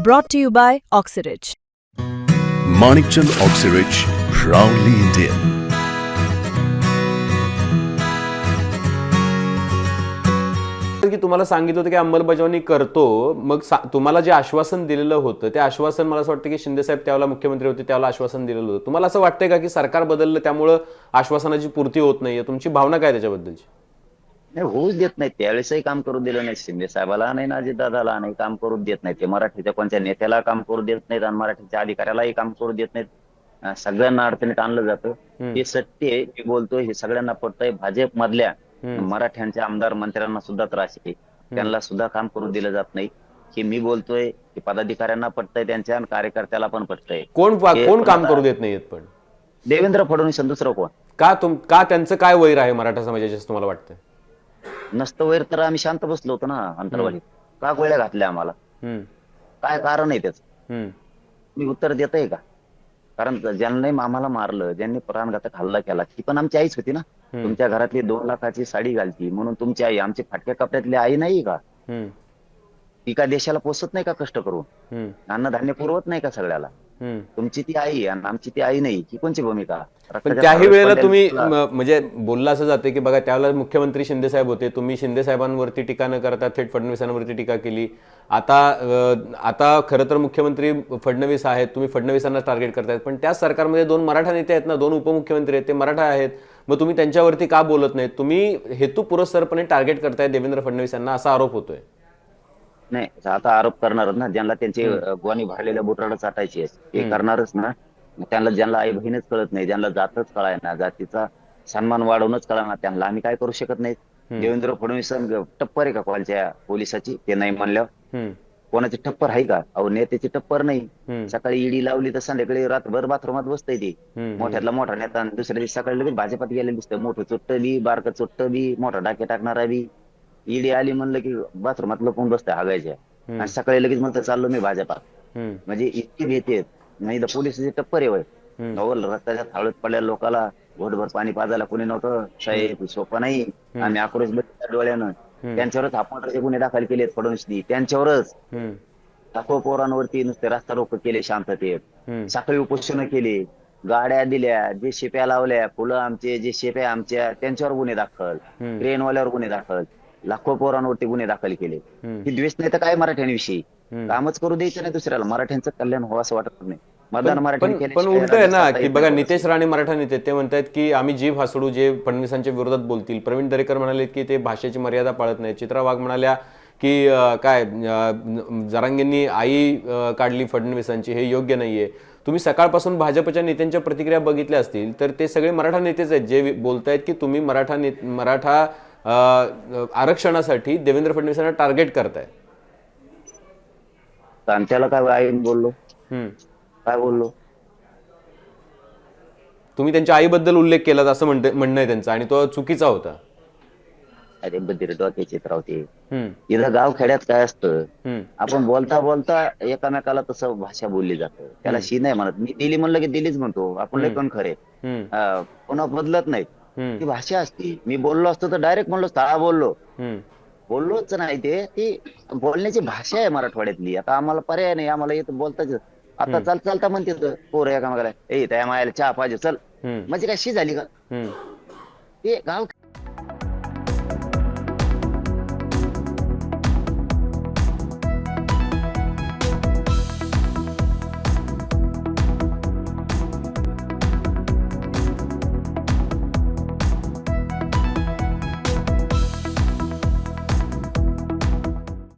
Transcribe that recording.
Brought to you by Oxyridge. Manikchand Oxyrich, proudly Indian. की तुम्हाला सांगितलं होतं की अंमलबजावणी करतो मग तुम्हाला जे आश्वासन दिलेलं होतं ते आश्वासन मला असं वाटतं की शिंदेसाहेब त्यावेळेला मुख्यमंत्री होते त्यावेळेला आश्वासन दिलेलं होतं तुम्हाला असं वाटतंय का की सरकार बदललं त्यामुळं आश्वासनाची पूर्ती होत नाहीये तुमची भावना काय त्याच्याबद्दलची नाही होऊच देत नाही त्यावेळेसही काम करू दिलं नाही शिंदे साहेबाला. नाही ना दादाला नाही काम करू देत नाही ते. मराठीच्या कोणत्या नेत्याला काम करू देत नाहीत आणि मराठीच्या अधिकाऱ्यालाही काम करू देत नाहीत. सगळ्यांना अडचणीत आणलं जातं. हे सत्य आहे मी बोलतोय हे सगळ्यांना पडतंय भाजप मधल्या मराठ्यांच्या आमदार मंत्र्यांना सुद्धा त्रास आहे. त्यांना सुद्धा काम करू दिलं जात नाही. हे मी बोलतोय हे पदाधिकाऱ्यांना पटतंय त्यांच्या आणि कार्यकर्त्याला पण पटतंय. कोण कोण काम करू देत नाहीयेत पण? देवेंद्र फडणवीस दुसरं कोण? का तुम का त्यांचं काय वैर आहे मराठा समाजाचे तुम्हाला वाटतंय? नसतं वैर तर आम्ही शांत बसलो होतो ना अंतरवालीत का गोळ्या घातल्या आम्हाला? हम्म, काय कारण आहे त्याचं? हम्म, मी उत्तर देतय का? कारण ज्यांनी आम्हाला मारलं ज्यांनी प्राणघातक हल्ला केला ती पण आमची आईच होती ना? तुमच्या घरातली दोन लाखाची साडी घालती म्हणून तुमची आई आमची फाटक्या कपड्यातली आई नाही का? हम्म, ती का देशाला पोसत नाही का कष्ट करून? हम्म, अन्नधान्य पुरवत नाही का सगळ्याला. तुमची ती आई आणि आमची ती आई नाही. ही कोणची भूमिका? पण त्याही वेळेला तुम्ही म्हणजे बोललं असं जाते की बघा त्यावेळेला मुख्यमंत्री शिंदे साहेब होते. तुम्ही शिंदे साहेबांवरती टीका न करता थेट फडणवीसांवरती टीका केली. आता आता खरं तर मुख्यमंत्री फडणवीस आहेत. तुम्ही फडणवीसांना टार्गेट करतायत. पण त्याच सरकारमध्ये दोन मराठा नेते आहेत ना दोन उपमुख्यमंत्री आहेत ते मराठा आहेत. मग तुम्ही त्यांच्यावरती का बोलत नाहीत? तुम्ही हेतू पुरस्सरपणे टार्गेट करताय देवेंद्र फडणवीस यांना असा आरोप होतोय. नाही आता आरोप करणारच ना. ज्यांना त्यांचे गोणी भरलेल्या बुटाला चाटायची आहे ते करणारच ना. त्यांना ज्यांना आई बहीणच कळत नाही ज्यांना जातच कळाय ना जातीचा सन्मान वाढवणच कळा ना त्यांना. आम्ही काय करू शकत नाही? देवेंद्र फडणवीस टप्पर आहे का कॉलच्या पोलिसाची? ते नाही म्हणल्यावर. कोणाची टप्पर आहे का? अहो नेत्याची टप्पर. नाही. सकाळी ईडी लावली तर संध्याकाळी रात्रभर बाथरूमात बसतंय ते. मोठ्यातला मोठा नेता आणि दुसऱ्या दिवशी सकाळी लगेच भाजपात गेलेलं दिसतं मोठं चुट्ट बी बारकं चुट्ट बी मोठा डाके टाकणारा बी. ईडी आली म्हणलं की बाथरूमात लपून बसतंय हागायच्या आणि सकाळी लगेच म्हणतं चाललो मी भाजपात म्हणजे इतकी भीती नाही तर पोलिसाची टप्पर आहे अहो, रस्त्याच्या थाळीत पडलेल्या लोकाला घोटभर पाणी पाजायला कोणी नव्हतं. साहेब सोपं नाही. आम्ही आक्रोश बघितला डोळ्यानं. त्यांच्यावरच अपमानाचे गुन्हे दाखल केलेत फडणवीसनी. त्यांच्यावरच. लाखो पोरांवरती नुसते रस्ता रोक केले शांततेत. सकाळी उपोषण केली. गाड्या दिल्या जे शेप्या लावल्या फुलं आमचे जे शेप्या आमच्या त्यांच्यावर गुन्हे दाखल. ट्रेनवाल्यावर गुन्हे दाखल. लाखो पोरांवरती गुन्हे दाखल केले. ही द्वेष नाही तर काय मराठ्यांविषयी? कामच करू द्यायचं नाही दुसऱ्याला. मराठ्यांचं कल्याण व्हावं असं वाटत नाही. मतदान पण मराठ्यांनी पण उलट आहे ना की बघा. नितेश राणे मराठा नेते ते म्हणतात की आम्ही जीभ हसडू जे फडणवीसांच्या विरोधात बोलतील. प्रवीण दरेकर म्हणाले की ते भाषेची मर्यादा पाळत नाही चित्रा वाघ म्हणाल्या की काय जरांगेंनी आई काढली फडणवीसांची हे योग्य नाहीये. तुम्ही सकाळपासून भाजपच्या नेत्यांच्या प्रतिक्रिया बघितल्या असतील तर ते सगळे मराठा नेतेच आहेत जे बोलतायत की तुम्ही मराठा ने मराठा आरक्षणासाठी देवेंद्र फडणवीसांना टार्गेट करताय. त्याला काय बोललो. काय बोललो? तुम्ही त्यांच्या आईबद्दल उल्लेख केला असं म्हणते म्हणणं आहे त्यांचं आणि तो चुकीचा होता. अरे बधीर डोक्याचे हम्म, इथं गाव खेड्यात काय असतं? आपण बोलता बोलता एकामेकाला तसं भाषा बोलली जातं. त्याला शी नाही म्हणत. मी दिली म्हणलं की दिलीच म्हणतो. आपण खरे. पुन्हा बदलत नाही ती भाषा असती. मी बोललो असतो तर डायरेक्ट म्हणलो स्थळा बोललो. बोललोच नाही ते. ती बोलण्याची भाषा आहे मराठवाड्यातली. आता आम्हाला पर्याय नाही. आम्हाला येतं बोलताच आता चाल चालता म्हणते पोरं एकामेकाला ए त्या मायाला चहा पाहिजे चल. म्हणजे काय शी झाली का. ते गाव